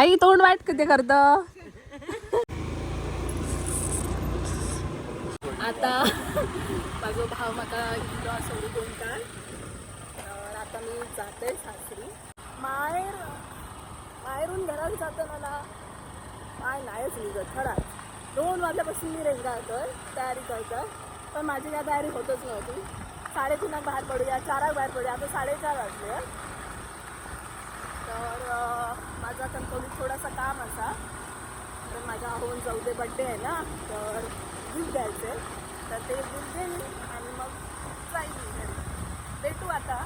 आई तोंड वाईट कधी करत? आता माझो भाव म्हाका इलो असो उडून काय आता मी जाते सासरी. माहेर मायरून घरात जाताना काय नाहीच निघत खरंच दोन वाजल्यापासून मी रेंगा तयारी करतात पण माझी काय तयारी होतच नव्हती. साडेतीनाक बाहेर पडूया चाराक बाहेर पडूया. आता साडेचार वाजले. तर अं, माझा कणकवलीत थोडासा काम असा. तर माझ्या होऊन चौथे बड्डे आहे ना तर गिफ्ट द्यायचे तर ते गिफ्ट देईन आणि मग जाईल मी घरी. भेटू आता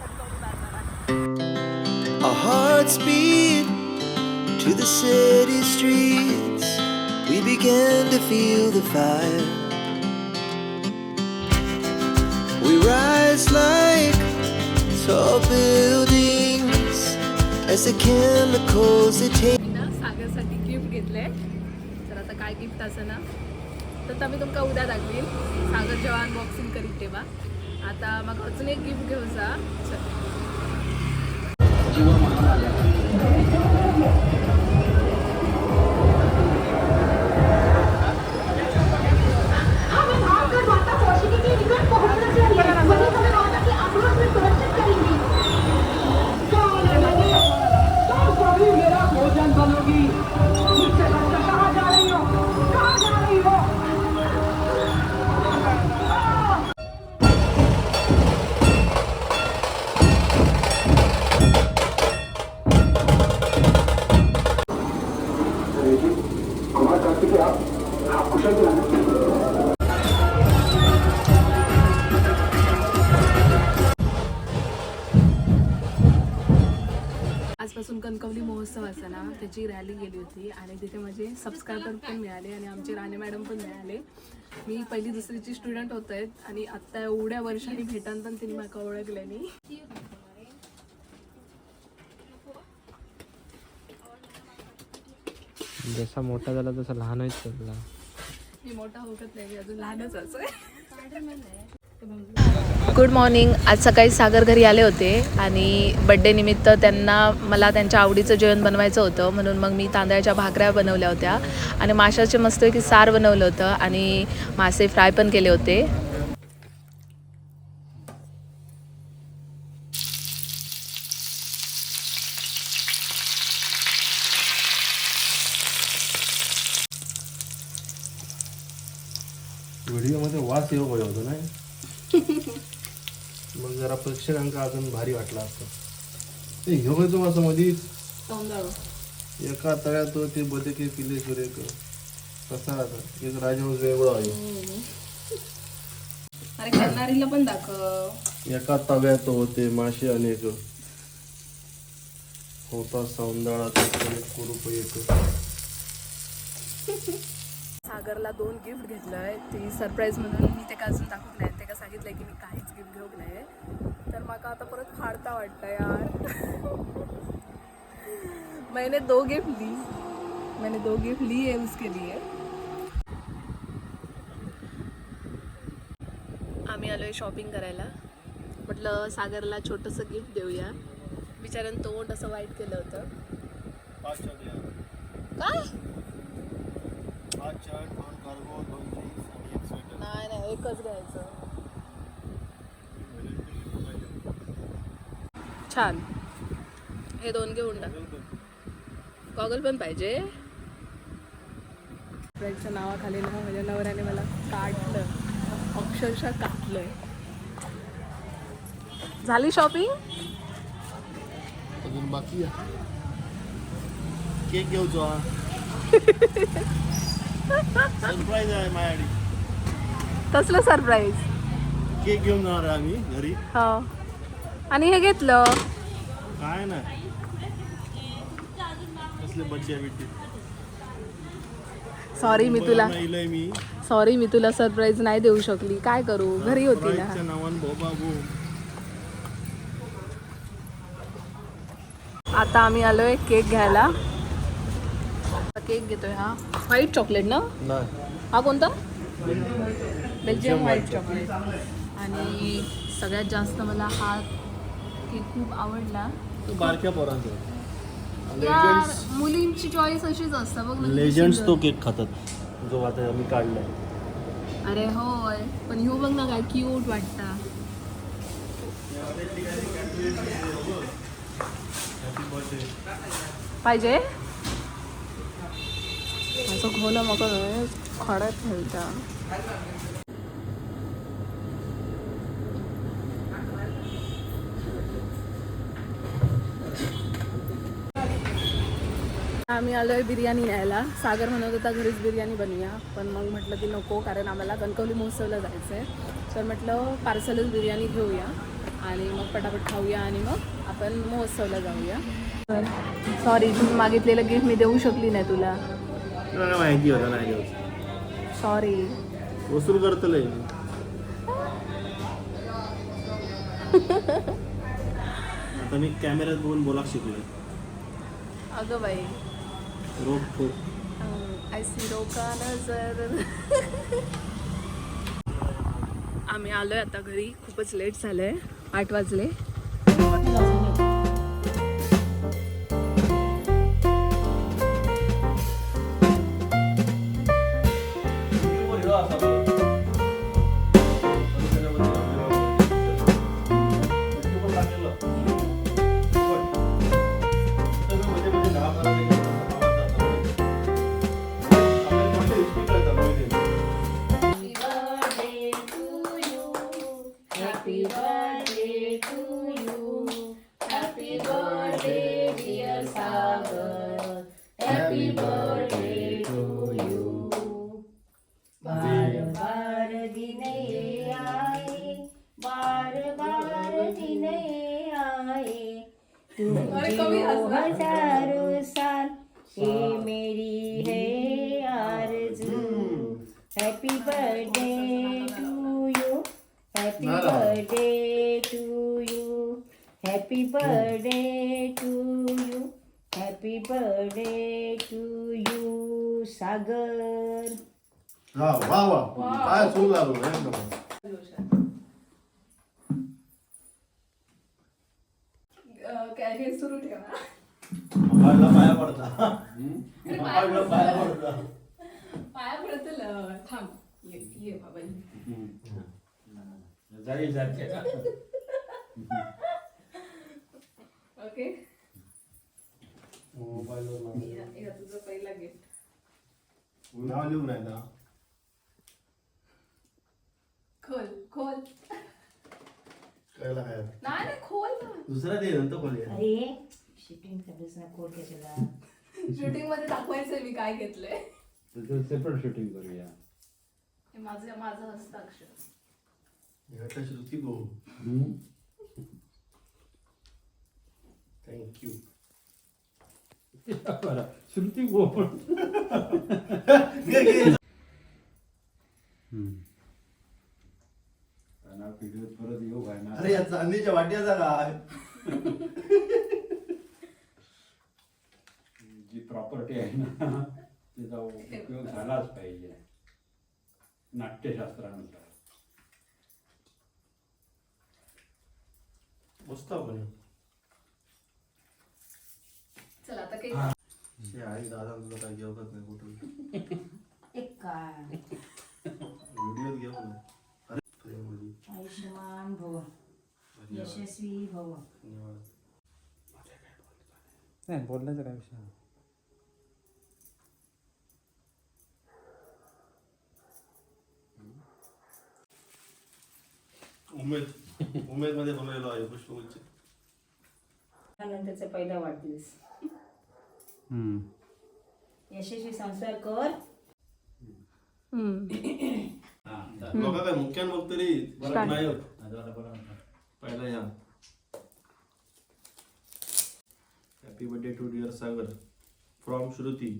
कणकवली बाजारात. Our hearts beat to the city streets. We began to feel the fire. We rise like tall buildings. The chemicals ना सागरसाठी गिफ्ट घेतलंय. तर आता काय गिफ्ट असं ना? तर मी तुमका उद्या दाखवीन. सागर जेव्हा अनबॉक्सिंग करीत तेव्हा. आता मग अजून एक गिफ्ट घेऊचा चल. आजपासून कणकवली महोत्सव असा ना त्याची रॅली गेली होती आणि तिथे माझे सबस्क्रायबर पण मिळाले आणि आमचे राणे मॅडम पण मिळाले. मी पहिली दुसरीची स्टुडंट होत आहेत आणि आत्ता एवढ्या वर्षांनी भेटान पण तिने म्हाका ओळखल्यानी जसा मोठा झाला तसा लहानच चालला मी मोठा होत नाही मी अजून लहानच असं गुड मॉर्निंग. आज सकाळी सागर घरी आले होते आणि बड्डे निमित्त त्यांना मला त्यांच्या आवडीचं जेवण बनवायचं होतं. म्हणून मग मी तांदळाच्या भाकऱ्या बनवल्या होत्या. आणि माशाचे मस्तपैकी सार बनवलं होतं आणि मासे फ्राय पण केले होते. व्हिडिओमध्ये वास येऊ पाहिजे होता नाही? मग जरा प्रेक्षकांका अजून भारी वाटला असतं. ते ह्यो खंयचो वासमध्ये एका तळ्यात ते बदके पिले सुरेख. कसा राहता? एक राजहंस वेगळा आहे. अरे करणारीला पण दाखव. एका तव्यात होते मासे अनेक. होता सौंदळा कुरूप एक. सागरला दोन गिफ्ट घेतलंय. ती सरप्राईज म्हणून मी ते अजून दाखवत नाही ते सांगितलंय की मी काहीच गिफ्ट घेऊक नाही तर मला आता परत फाडता वाटतं यार. मैंने दो गिफ्ट ली. मैंने दो गिफ्ट ली है उसके लिए. आम्ही आलोय शॉपिंग करायला. म्हटलं सागरला छोटंसं गिफ्ट देऊया. बिचाऱ्यानं तोंड असं वाईट केलं होतं. काय? नाही नाही एकच घ्यायचं. छान. हे दोन घेऊन टाक. गॉगल पण पाहिजे. फ्रेंडच्या नावाखाली ना माझ्या नवऱ्याने मला काढलं. अक्षरशः काढलंय. झाली शॉपिंग अजून बाकी आहे. केक घेऊचो सरप्राईज आहे माझ्यासाठी. कसलं सरप्राईज केक घेऊन जाणार आम्ही घरी. हो. आणि हे घेतलं. काय नाही कसले बिड्डे सॉरी मी तुला मी. सॉरी मी तुला सरप्राईज नाही देऊ शकली. काय करू? घरी होती ना. प्राईजच्या नावान बोबा. बो आता आम्ही आलोय केक घ्यायला. केक घेतोय हा. व्हाईट चॉकलेट ना? हा कोणता? बेल्जियम व्हाईट चॉकलेट आणि सगळ्यात जास्त मला हा केक खूप आवडला. तो बारक्या पोरांचा मुलींची चॉईस अशीच असतं बघ ना किती लेजंड्स सुंदर. तो केक खातात जो आता आम्ही काढलाय. अरे होय पण ह्यो बघ ना काय क्यूट वाटता. पाहिजे? असं खोला मग खडत ठेवता आम्ही आलोय बिर्याणी न्यायला. सागर म्हणत होता घरीच बिर्याणी बनवूया पण मग म्हटलं की नको कारण आम्हाला कणकवली महोत्सवला जायचं आहे तर म्हटलं पार्सलच बिर्याणी घेऊया आणि मग पटापट खाऊया आणि मग आपण महोत्सवला जाऊया. सॉरी तुम्ही मागितलेलं गिफ्ट मी देऊ शकली नाही तुला. माहिती होता नाही सॉरी वसूल करतलंय आता मी कॅमेऱ्यात बघून बोला शिकलोय. अगं बाई. रोख ठोक ऐसी रोका नजर आम्ही आहे आता घरी. खूपच लेट झालं आहे आठ वाजले. बार दिन ये आए बार बार दिन ये आए तुम जियो हजारों साल ये मेरी है आरज़ू। Happy birthday to you happy birthday to you happy birthday to you happy birthday to you Sagar हा वा वा काय सूर लागलो एकदम सुरू ठेवा. मोबाईलला पाया पडता मोबाईलला पाया पडता पाया पडतील थांब. ये ये बाबा ओके. मोबाईलवर तुझं पहिला गिफ्ट नाव लिहून आहे ना? खोल खोल. कळलं काय? नाही नाही खोल ना. दुसरा दे नंतर खोलूया अरे करतेस ना कोड कशाला शूटिंगमध्ये दाखवायचंय मी काय घेतलंय. सेपरेट शूटिंग करूया. हे माझं माझं हस्ताक्षर. घटना श्रुती गो थँक्यू श्रुती गोड परत येऊ काय ना अरे या चांदीच्या वाट्याचा काय जी प्रॉपर्टी आहे ना तिचा उपयोग झालाच पाहिजे. नाट्यशास्त्रानुसार. मस्त आपण चला आता काही आई दादा तुला काय घेऊनच नाही कुठं एक काय व्हिडिओ घेऊ ना अरे प्रेममध्ये आयुष्यमान भव यशस्वी भव धन्यवाद नाही बोलण्याचा काय विषय उमेद उमेदमध्ये बनवलेलो आहे पुष्पगुच्छ. त्यानंतरचा पहिला वाढदिवस. यशस्वी संसार कर. लोक काय मुख्यान बघ तरी Start. नाही होत. पहिला या. Happy birthday to dear Sagar. From Shruti.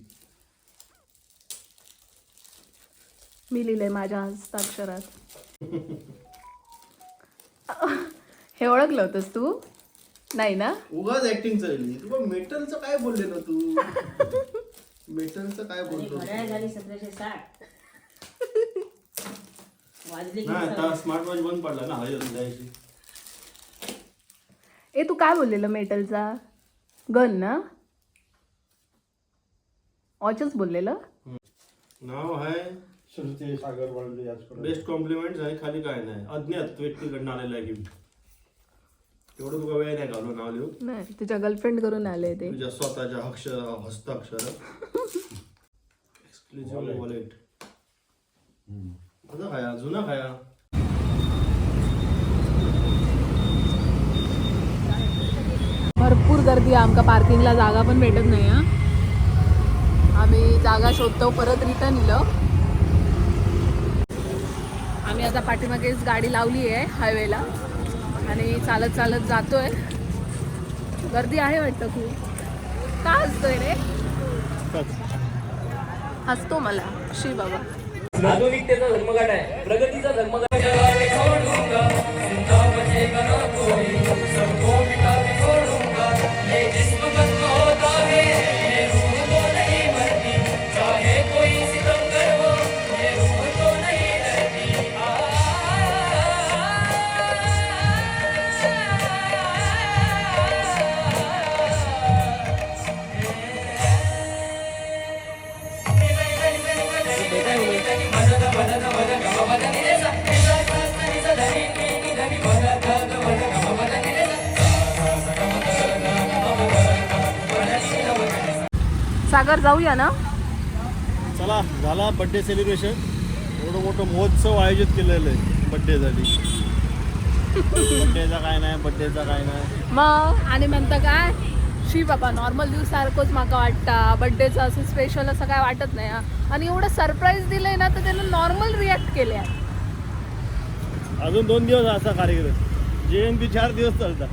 मी लिहिलंय माझ्या हस्ताक्षरात. हे ओळखलं होतंस तू? नाही ना? उगाच ऍक्टिंग चालली तू पण मेटलचं काय बोलले ना तू? मेटलचं काय बोलतो? घड्याळ झाली सतराशे साठ. वाजले की नाही सहा. आता स्मार्ट वॉच बंद पडला ना हळद जायची. ए तू काय बोललेलं मेटलचा गन ना? ऑचच बोललेलं? नाव आहे श्रुती सागर वळले याचकडे. बेस्ट कॉम्प्लिमेंट आणि खाली काय नाही. अज्ञात व्यक्तीकडनं आलेलं आहे गिफ्ट तेवढं तुका वेळ नाही घालू नाव लिहू नाही तिच्या गर्लफ्रेंड करून आले ते. तुझ्या स्वतःच्या अक्षर हस्ताक्षर. एक्सक्लुझिव्ह वॉलेट आता खाया जुना खाया. भरपूर गर्दी आहे. आमका पार्किंगला जागा पण भेटत नाही हा. आम्ही जागा शोधतो परत रिटर्न इलं. आम्ही आता पाठीमागेच गाडी लावली आहे हायवेला आणि चालत चालत जातोय. गर्दी आहे वाटतं खूप. का हसतोय रे? हसतो मला. शी बाबा. आधुनिकतेचा धर्मघाट आहे. प्रगतीचा धर्मघाट सागर जाऊया ना? चला झाला बड्डे सेलिब्रेशन एवढं मोठं महोत्सव आयोजित केलेलं आहे बड्डेसाठी बड्डेचा काय नाही बड्डेचा काय नाही. मग? आणि म्हणतं काय? शी बाबा नॉर्मल दिवस सारखंच माका वाटता. बड्डेचं असं स्पेशल असं काय वाटत नाही हा. आणि एवढं सरप्राईज दिलंय ना तर त्यानं नॉर्मल रिॲक्ट केले अजून दोन दिवस असा कार्यक्रम जे एन पी चार दिवस चालतात.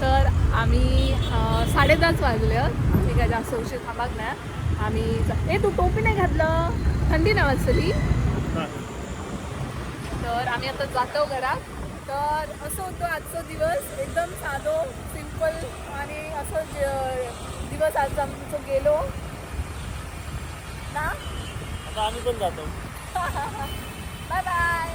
तर आम्ही अं, साडेदहाच वाजले आम्ही काय जास्त उशीर थांबाक नाही. आम्ही जा- ए तू टोपी नाही घातलं? थंडी नाही वाजली तर आम्ही आता जातो घरात. तर असं होतं आजचा दिवस. एकदम साधो सिंपल आणि असं दिवस आज आमचं गेलो. ना? आम्ही पण जातो. Bye bye